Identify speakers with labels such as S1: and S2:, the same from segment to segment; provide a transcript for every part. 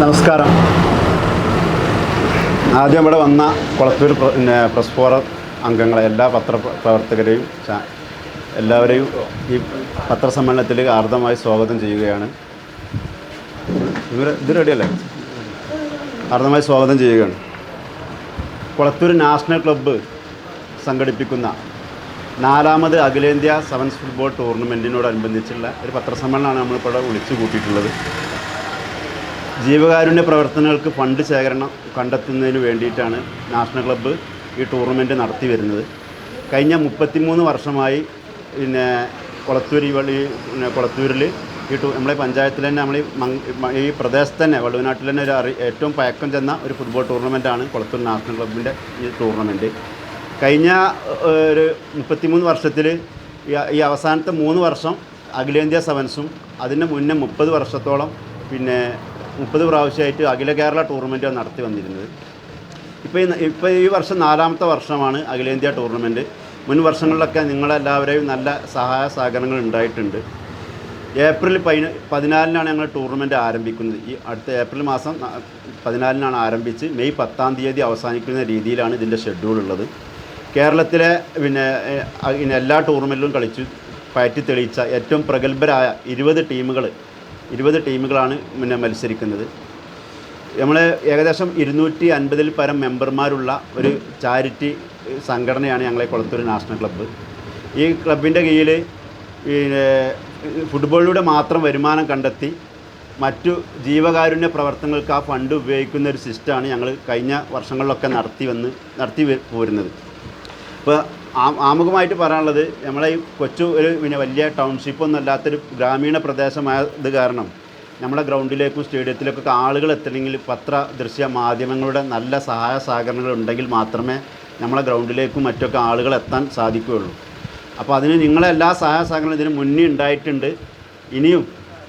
S1: നമസ്കാരം. ആദ്യം ഇവിടെ വന്ന കുളത്തൂർ പിന്നെ പ്രസ് ഫോറം അംഗങ്ങളെ എല്ലാ പത്രപ്രവർത്തകരെയും പ്രവർത്തകരെയും എല്ലാവരെയും ഈ പത്രസമ്മേളനത്തിൽ ആർദ്രമായി സ്വാഗതം ചെയ്യുകയാണ്. ഇത് റെഡിയല്ലേ ആർദ്രമായി സ്വാഗതം ചെയ്യുകയാണ്. കുളത്തൂർ നാഷണൽ ക്ലബ്ബ് സംഘടിപ്പിക്കുന്ന നാലാമത് അഖിലേന്ത്യാ സെവൻസ് ഫുട്ബോൾ ടൂർണമെന്റിനോടനുബന്ധിച്ചുള്ള ഒരു പത്രസമ്മേളനമാണ് നമ്മളിപ്പോൾ ഇവിടെ വിളിച്ചു കൂട്ടിയിട്ടുള്ളത്. ജീവകാരുണ്യ പ്രവർത്തനങ്ങൾക്ക് ഫണ്ട് ശേഖരണം കണ്ടെത്തുന്നതിന് വേണ്ടിയിട്ടാണ് നാഷണൽ ക്ലബ്ബ് ഈ ടൂർണമെന്റ് നടത്തി വരുന്നത്. കഴിഞ്ഞ മുപ്പത്തിമൂന്ന് വർഷമായി പിന്നെ കൊളത്തൂർ വള്ളി പിന്നെ കൊളത്തൂരിൽ ഈ ടൂ നമ്മളെ പഞ്ചായത്തിൽ തന്നെ നമ്മൾ ഈ പ്രദേശത്ത് തന്നെ വള്ളുവനാട്ടിൽ തന്നെ ഒരു അറി ഏറ്റവും പഴക്കം ചെന്ന ഒരു ഫുട്ബോൾ ടൂർണമെന്റാണ് കൊളത്തൂർ നാഷണൽ ക്ലബിന്റെ ഈ ടൂർണമെന്റ് കഴിഞ്ഞ ഒരു മുപ്പത്തിമൂന്ന് വർഷത്തിൽ ഈ അവസാനത്തെ മൂന്ന് വർഷം അഖിലേന്ത്യാ സെവൻസും അതിന് മുന്നേ മുപ്പത് വർഷത്തോളം പിന്നെ മുപ്പത് പ്രാവശ്യമായിട്ട് അഖില കേരള ടൂർണമെന്റ് നടത്തി വന്നിരുന്നത്. ഇപ്പോൾ ഈ ഇപ്പോൾ ഈ വർഷം നാലാമത്തെ വർഷമാണ് അഖിലേന്ത്യാ ടൂർണമെന്റ് മുൻ വർഷങ്ങളിലൊക്കെ നിങ്ങളെല്ലാവരെയും നല്ല സഹായ സഹകരണങ്ങൾ ഉണ്ടായിട്ടുണ്ട്. ഏപ്രിൽ പതിന പതിനാലിനാണ് ഞങ്ങൾ ടൂർണമെന്റ് ആരംഭിക്കുന്നത്. ഈ അടുത്ത ഏപ്രിൽ മാസം പതിനാലിനാണ് ആരംഭിച്ച് മെയ് പത്താം തീയതി അവസാനിക്കുന്ന രീതിയിലാണ് ഇതിന്റെ ഷെഡ്യൂൾ ഉള്ളത്. കേരളത്തിലെ പിന്നെ എല്ലാ ടൂർണമെന്റിലും കളിച്ചു പയറ്റി തെളിയിച്ച ഏറ്റവും പ്രഗത്ഭരായ ഇരുപത് ടീമുകൾ ഇരുപത് ടീമുകളാണ് പിന്നെ മത്സരിക്കുന്നത്. നമ്മൾ ഏകദേശം ഇരുന്നൂറ്റി അൻപതിൽ പരം മെമ്പർമാരുള്ള ഒരു ചാരിറ്റി സംഘടനയാണ് ഞങ്ങളെ കൊളത്തൂർ നാഷണൽ ക്ലബ്ബ്. ഈ ക്ലബിന്റെ കീഴിൽ ഫുട്ബോളിലൂടെ മാത്രം വരുമാനം കണ്ടെത്തി മറ്റു ജീവകാരുണ്യ പ്രവർത്തനങ്ങൾക്ക് ആ ഫണ്ട് ഉപയോഗിക്കുന്ന ഒരു സിസ്റ്റമാണ് ഞങ്ങൾ കഴിഞ്ഞ വർഷങ്ങളിലൊക്കെ നടത്തി വന്ന് നടത്തി പോരുന്നത്. ഇപ്പോൾ ആമുഖമായിട്ട് പറയാനുള്ളത് നമ്മളെ ഈ കൊച്ചു ഒരു പിന്നെ വലിയ ടൗൺഷിപ്പൊന്നും അല്ലാത്തൊരു ഗ്രാമീണ പ്രദേശമായത് കാരണം നമ്മുടെ ഗ്രൗണ്ടിലേക്കും സ്റ്റേഡിയത്തിലേക്കൊക്കെ ആളുകൾ എത്തണമെങ്കിൽ പത്ര ദൃശ്യ മാധ്യമങ്ങളുടെ നല്ല സഹായ സഹകരണങ്ങൾ ഉണ്ടെങ്കിൽ മാത്രമേ നമ്മളെ ഗ്രൗണ്ടിലേക്കും മറ്റൊക്കെ ആളുകൾ എത്താൻ സാധിക്കുകയുള്ളൂ. അപ്പോൾ അതിന് നിങ്ങളെ എല്ലാ സഹായ സഹകരണം ഇതിന് മുന്നേ ഉണ്ടായിട്ടുണ്ട്. ഇനിയും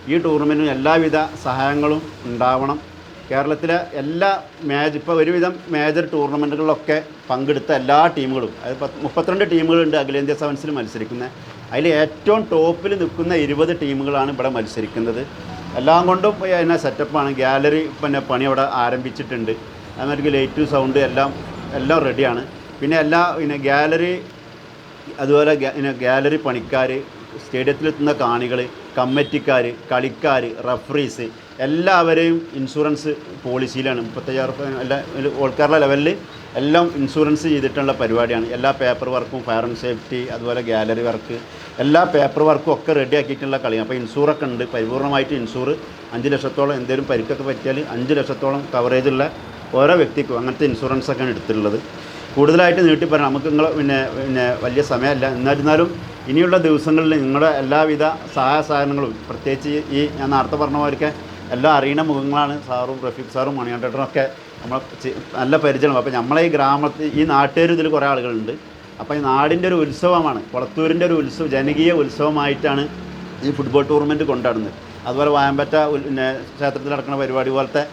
S1: ഈ ടൂർണമെന്റിന് എല്ലാവിധ സഹായങ്ങളും ഉണ്ടാവണം. കേരളത്തിലെ എല്ലാ മേജ് ഇപ്പോൾ ഒരുവിധം മേജർ ടൂർണമെന്റുകളിലൊക്കെ പങ്കെടുത്ത എല്ലാ ടീമുകളും അത് പത്ത് മുപ്പത്തിരണ്ട് ടീമുകളുണ്ട് അഖിലേന്ത്യാ സെവൻസിൽ മത്സരിക്കുന്നത് അതിൽ ഏറ്റവും ടോപ്പിൽ നിൽക്കുന്ന ഇരുപത് ടീമുകളാണ് ഇവിടെ മത്സരിക്കുന്നത്. എല്ലാം കൊണ്ടും പിന്നെ സെറ്റപ്പാണ് ഗാലറി പിന്നെ പണി അവിടെ ആരംഭിച്ചിട്ടുണ്ട്. അതുമാതിരി ലൈറ്റ് സൗണ്ട് എല്ലാം എല്ലാം റെഡിയാണ് പിന്നെ എല്ലാ പിന്നെ ഗാലറി അതുപോലെ പിന്നെ ഗാലറി പണിക്കാർ സ്റ്റേഡിയത്തിലെത്തുന്ന കാണികൾ കമ്മിറ്റിക്കാർ കളിക്കാർ റഫറീസ് എല്ലാവരെയും ഇൻഷുറൻസ് പോളിസിയിലാണ് മുപ്പത്തയ്യായിരം റുപ്യ എല്ലാ ഓൾ ലെവലിൽ എല്ലാം ഇൻഷുറൻസ് ചെയ്തിട്ടുള്ള പരിപാടിയാണ്. എല്ലാ പേപ്പർ വർക്കും ഫയർ ആൻഡ് സേഫ്റ്റി അതുപോലെ ഗാലറി വർക്ക് എല്ലാ പേപ്പർ വർക്കും ഒക്കെ റെഡി ആക്കിയിട്ടുള്ള കളിയാണ്. അപ്പോൾ ഇൻഷൂറൊക്കെ ഉണ്ട്. പരിപൂർണമായിട്ട് ഇൻഷൂർ അഞ്ച് ലക്ഷത്തോളം എന്തെങ്കിലും പരിക്കൊക്കെ പറ്റിയാൽ അഞ്ച് ലക്ഷത്തോളം കവറേജുള്ള ഓരോ വ്യക്തിക്കും അങ്ങനത്തെ ഇൻഷുറൻസൊക്കെയാണ് എടുത്തിട്ടുള്ളത്. കൂടുതലായിട്ട് നീട്ടി പറയാം. നമുക്ക് നിങ്ങൾ പിന്നെ പിന്നെ വലിയ സമയമല്ല. എന്നിരുന്നാലും ഇനിയുള്ള ദിവസങ്ങളിൽ നിങ്ങളുടെ എല്ലാവിധ സഹായ സഹകരണങ്ങളും പ്രത്യേകിച്ച് ഈ ഞാൻ നേരത്തെ പറഞ്ഞ പോലെയൊക്കെ എല്ലാം അറിയുന്ന മുഖങ്ങളാണ് സാറും റഫീഖ് സാറും മണികണ്ഠേട്ടനും ഒക്കെ നമ്മൾ നല്ല പരിചയമാണ്. അപ്പോൾ നമ്മളെ ഈ ഗ്രാമത്തിൽ ഈ നാട്ടുകാരും ഇതിൽ കുറേ ആളുകളുണ്ട്. അപ്പോൾ ഈ നാടിന്റെ ഒരു ഉത്സവമാണ് കൊളത്തൂരിന്റെ ഒരു ഉത്സവം ജനകീയ ഉത്സവമായിട്ടാണ് ഈ ഫുട്ബോൾ ടൂർണമെന്റ് കൊണ്ടാടുന്നത്. അതുപോലെ വായമ്പറ്റ പിന്നെ ക്ഷേത്രത്തിൽ നടക്കുന്ന പരിപാടി പോലത്തെ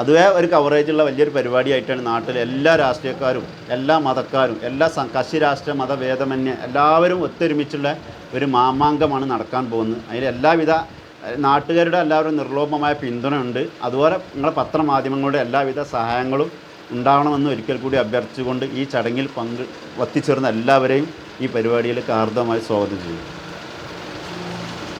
S1: അതുവേ ഒരു കവറേജുള്ള വലിയൊരു പരിപാടിയായിട്ടാണ് നാട്ടിലെ എല്ലാ രാഷ്ട്രീയക്കാരും എല്ലാ മതക്കാരും എല്ലാ കശി രാഷ്ട്രീയ മതഭേദമന്യേ എല്ലാവരും ഒത്തൊരുമിച്ചുള്ള ഒരു മാമാങ്കമാണ് നടക്കാൻ പോകുന്നത്. അതിൽ എല്ലാവിധ നാട്ടുകാരുടെ എല്ലാവരും നിർലോഭമായ പിന്തുണയുണ്ട്. അതുപോലെ നിങ്ങളുടെ പത്രമാധ്യമങ്ങളുടെ എല്ലാവിധ സഹായങ്ങളും ഉണ്ടാവണമെന്ന് ഒരിക്കൽ കൂടി അഭ്യർത്ഥിച്ചുകൊണ്ട് ഈ ചടങ്ങിൽ പങ്ക് ഒത്തിച്ചേർന്ന എല്ലാവരെയും ഈ പരിപാടിയിൽ കാർദ്ദമായി സ്വാഗതം ചെയ്യുന്നു.